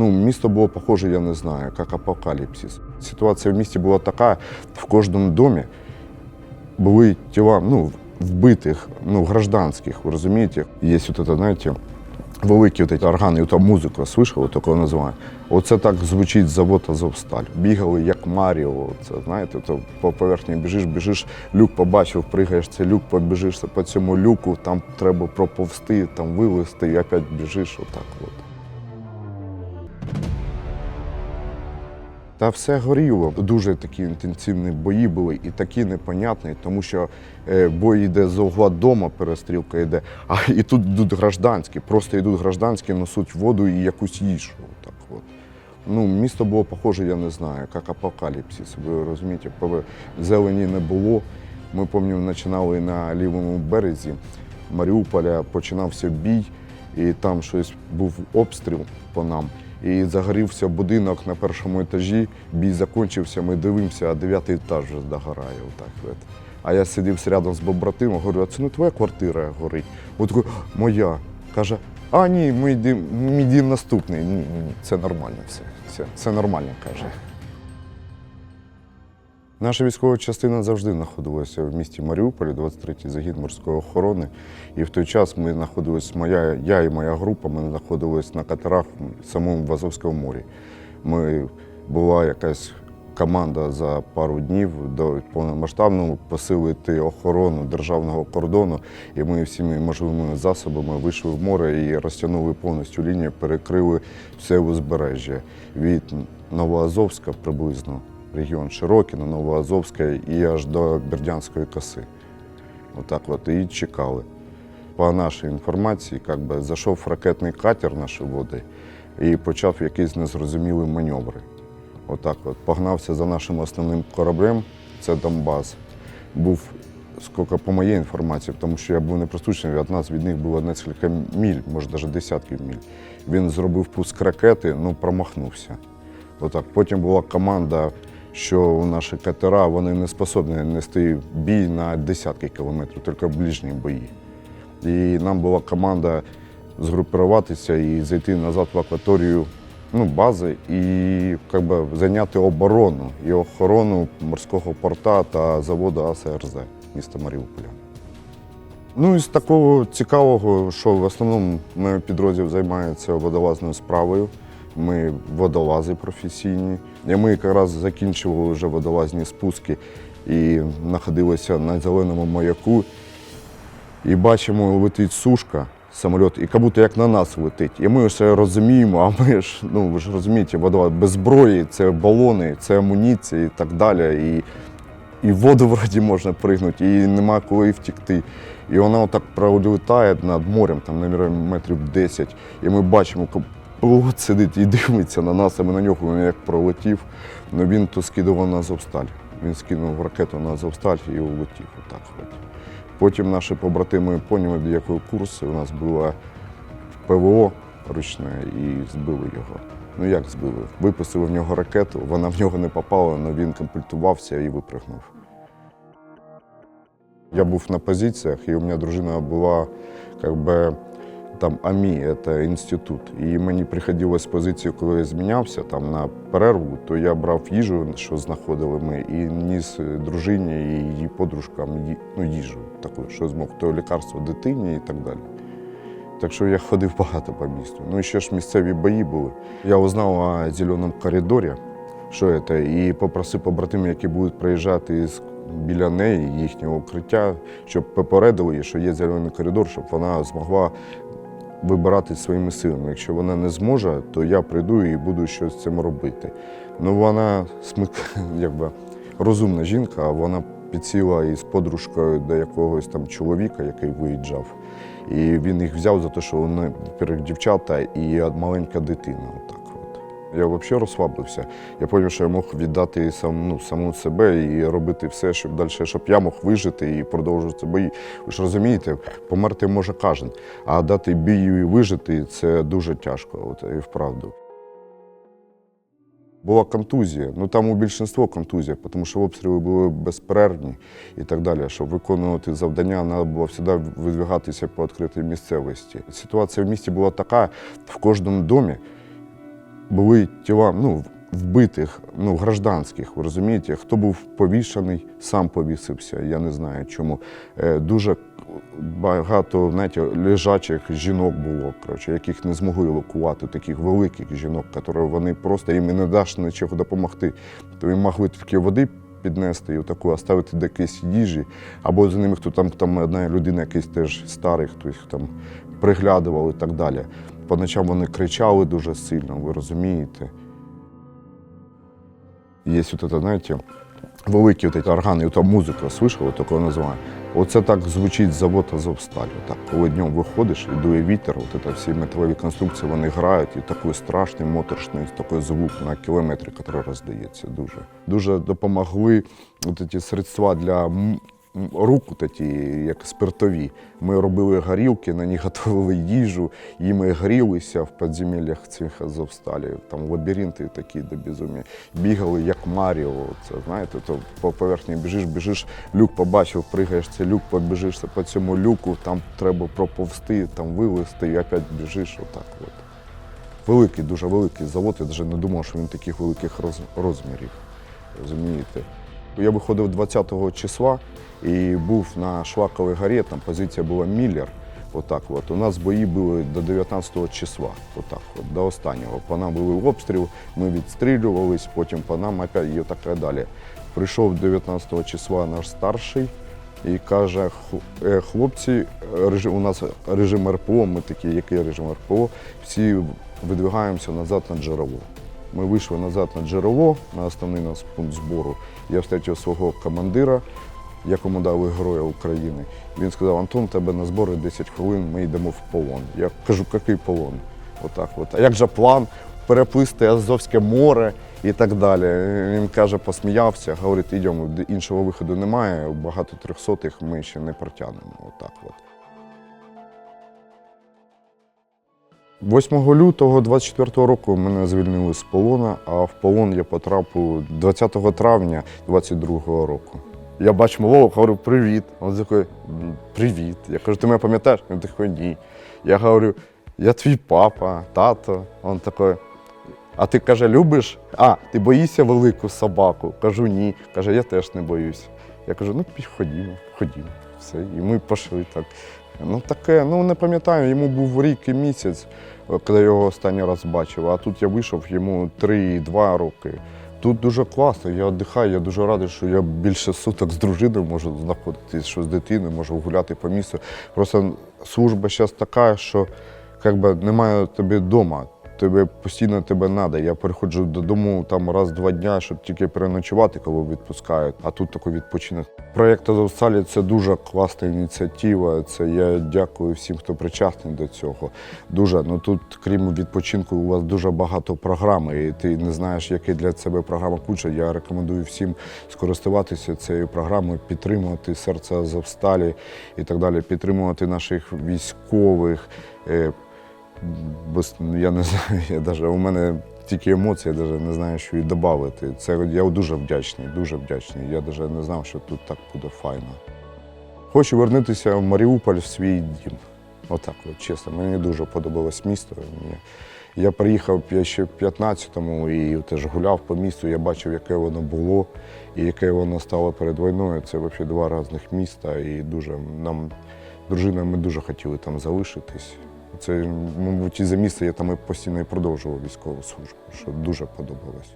Ну, місто було похоже, я не знаю, як апокаліпсис. Ситуація в місті була така, в кожному домі були тіла ну, вбитих, ну, гражданських, ви розумієте? Є от це, знаєте, великі от органи, та музика, слышали, такого називають. Оце так звучить завод Азовсталь. Бігали як Маріо. Це знаєте, то по поверхні біжиш, біжиш, люк побачив, пригаєш цей люк, побіжиш по цьому люку, там треба проповзти, там вилезти і опять біжиш. Отак от. Та все горіло. Дуже такі інтенсивні бої були і такі непонятні, тому що е, бой йде з угла дома, перестрілка йде, а і тут йдуть гражданські, просто йдуть гражданські, несуть воду і якусь їжу. Так от. Ну, місто було похоже, я не знаю, як апокаліпсис. Ви розумієте, зелені не було. Ми пам'ятаємо, починали на лівому березі Маріуполя, починався бій, і там щось був обстріл по нам. І загорівся будинок на першому етажі, бій закінчився, ми дивимося, а дев'ятий етаж вже догорає. Отак, от. А я сидів рядом з побратимом, говорю, а це не твоя квартира горить? От моя. Каже, а ні, ми йдемо, ми йдемо наступний. Ні, ні, ні, це нормально все. Все, все нормально, каже. Наша військова частина завжди знаходилася в місті Маріуполі, 23-й загін морської охорони. І в той час ми знаходилися, моя, я і моя група, ми знаходилися на катерах в самому в Азовському морі. Ми була якась команда за пару днів до повномасштабного посилити охорону державного кордону. І ми всіми можливими засобами вийшли в море і розтягнули повністю лінію, перекрили все узбережжя від Новоазовська приблизно регіон Широкіно, Новоазовська і аж до Бердянської коси. Отак от і чекали. По нашій інформації, як би, зайшов ракетний катер наші води і почав якісь незрозумілі маневри. Отак от погнався за нашим основним кораблем, це Донбас. Був, скільки по моїй інформації, тому що я був непристучний, від нас від них було кілька міль, може навіть десятків міль. Він зробив пуск ракети, ну промахнувся. Отак. Потім була команда, що наші катера вони не способні нести бій на десятки кілометрів, тільки ближні бої. І нам була команда згрупуватися і зайти назад в акваторію ну, бази і як би, зайняти оборону і охорону морського порта та заводу АСРЗ міста Маріуполя. Ну, із такого цікавого, що в основному мій підрозділ займається водолазною справою. Ми водолази професійні. І ми якраз закінчували вже водолазні спуски і знаходилися на зеленому маяку. І бачимо, летить сушка, самоліт, і як будто як на нас летить. І ми все розуміємо, а ми ж, ну ви ж розумієте, водолаз без зброї, це балони, це амуніція і так далі. І і в воду вроді можна пригнути, і нема коли втікти. І вона отак пролітає над морем, там, мабуть, метрів 10. І ми бачимо, як пілот сидить і дивиться на нас, а ми на нього він як пролетів. Ну він то скидував на Азовсталь. Він скинув ракету на Азовсталь і улетів. Отак от. Потім наші побратими поняли, до якого курсу у нас було ПВО ручне і збили його. Ну як збили? Випустили в нього ракету, вона в нього не попала, але він комплектувався і випрыгнув. Я був на позиціях, і у мене дружина була как би, там АМІ, це інститут. І мені приходилось з позиції, коли я змінявся там на перерву, то я брав їжу, що знаходили ми, і ніс дружині і її подружкам ну, їжу таку, що змог, то лікарство дитині і так далі. Так що я ходив багато по місту. Ну і ще ж місцеві бої були. Я узнав о зеленому коридорі, що це, і попросив побратимів, які будуть приїжджати з біля неї, їхнього укриття, щоб попередили що є зелений коридор, щоб вона змогла вибирати своїми силами. Якщо вона не зможе, то я прийду і буду щось з цим робити. Ну вона смик, якби розумна жінка, вона підсіла із подружкою до якогось там чоловіка, який виїжджав. І він їх взяв за те, що вони перед дівчата і маленька дитина. Я взагалі розслабився. Я зрозумів, що я мог віддати сам, ну, саму себе і робити все, щоб далі, щоб я мог вижити і продовжувати бої. Ви ж розумієте, померти може кожен, а дати бію і вижити це дуже тяжко, от, і вправду. Була контузія. Ну там у більшинство контузія, тому що обстріли були безперервні і так далі. Щоб виконувати завдання, треба було завжди видвигатися по відкритій місцевості. Ситуація в місті була така, в кожному домі були тіла ну, вбитих, ну, гражданських, ви розумієте? Хто був повішаний, сам повісився, я не знаю чому. Е, Дуже багато знаєте, лежачих жінок було, коротше, яких не змогли евакувати, таких великих жінок, які вони просто їм і не даш нічого допомогти. То їм могли тільки води піднести і таку оставити до якоїсь їжі, або за ними хто там, там одна людина, якийсь теж старий, хтось там приглядував і так далі. По ночам вони кричали дуже сильно, ви розумієте. Є от знаєте, великі от органи, ота музика, слышали, такого називаю. Оце так звучить завод Азовсталь. Так, коли днем виходиш і дує вітер, от це всі металеві конструкції вони грають, і такий страшний моторшний такий звук на кілометри, який роздається дуже. Дуже допомогли от ці средства для м- м- рук, як спиртові. Ми робили горілки, на них готували їжу, і ми грілися в підземеллях цих Азовсталів. Там лабіринти такі до безумія. Бігали як Маріо. Це знаєте, то по поверхні біжиш, біжиш, люк побачив, пригаєш цей люк, побіжиш по цьому люку, там треба проповзти, там вилезти і опять біжиш. Отак от. Великий, дуже великий завод. Я навіть не думав, що він таких великих розмірів. Розумієте? Я виходив 20-го числа і був на Шлаковій горі, там позиція була Міллер. Отак от. У нас бої були до 19-го числа, отак от, до останнього. По нам були обстріл, ми відстрілювались, потім по нам опять і так далі. Прийшов 19 го числа наш старший і каже: е, хлопці, у нас режим РПО, ми такі, який режим РПО, всі видвигаємося назад на джерело. Ми вийшли назад на джерело, на основний наш пункт збору. Я встретив свого командира, якому дали Героя України. Він сказав, Антон, тебе на збори 10 хвилин, ми йдемо в полон. Я кажу, який полон? Отак от. А як же план переплисти Азовське море і так далі? Він каже, посміявся, говорить, йдемо, іншого виходу немає, багато трьохсотих ми ще не протягнемо. Отак от. 8 лютого 24 року мене звільнили з полона, а в полон я потрапив 20 травня 22 року. Я бачу малого, говорю, привіт. Він такий, привіт. Я кажу, ти мене пам'ятаєш? Він такий, ні. Я говорю, я твій папа, тато. Він такий, а ти каже, любиш? А, ти боїшся велику собаку? Кажу, ні. Каже, я теж не боюсь. Я кажу, ну ходімо, ходімо. Все. І ми пішли так. Ну таке, ну не пам'ятаю, йому був рік і місяць, е, коли я його останній раз бачив. А тут я вийшов йому 3-2 роки. Тут дуже класно, я віддихаю, я дуже радий, що я більше суток з дружиною можу знаходитись, що з дитиною можу гуляти по місту. Просто служба зараз така, що як би, немає тобі вдома. Тебе постійно тебе треба. Я приходжу додому там раз-два дня, щоб тільки переночувати, коли відпускають. А тут такий відпочинок. Проєкт Азовсталі це дуже класна ініціатива. Це я дякую всім, хто причасний до цього. Дуже ну тут, крім відпочинку, у вас дуже багато програм, і ти не знаєш, яка для себе програма куча. Я рекомендую всім скористуватися цією програмою, підтримувати серце Азовсталі і так далі, підтримувати наших військових. Я не знаю, я даже, у мене тільки емоції, я навіть не знаю, що і додати. Це я дуже вдячний, дуже вдячний. Я навіть не знав, що тут так буде файно. Хочу вернутися в Маріуполь в свій дім. Отак, от, чесно, мені дуже подобалось місто. Я приїхав ще в 15-му і теж гуляв по місту, я бачив, яке воно було і яке воно стало перед війною. Це взагалі два різних міста. І дуже нам, дружиною, ми дуже хотіли там залишитись. Це, мабуть, і за місце я там і постійно і продовжував військову службу, що дуже подобалось.